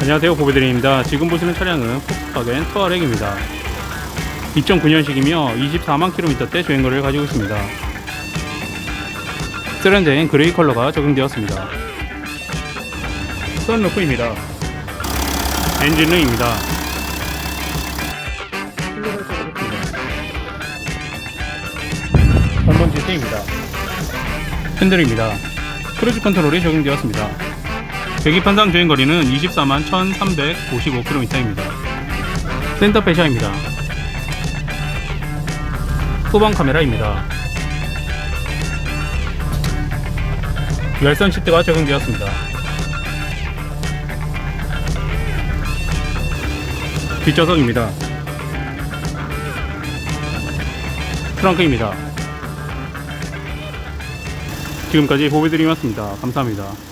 안녕하세요 보배드림입니다. 지금 보시는 차량은 폭스바겐 터아렉입니다. 2009년식이며 24만 킬로미터대 주행거리를 가지고 있습니다. 세련된 그레이 컬러가 적용되었습니다. 썬루프입니다. 엔진룸입니다. 본번 시스템입니다. 핸들입니다. 크루즈 컨트롤이 적용되었습니다 계기판상 주행거리는 24만 1355km입니다. 센터 배샤입니다. 후방 카메라입니다. 열선 시트가 적용되었습니다. 뒷좌석입니다. 트렁크입니다. 지금까지 보배드림이었습니다. 감사합니다.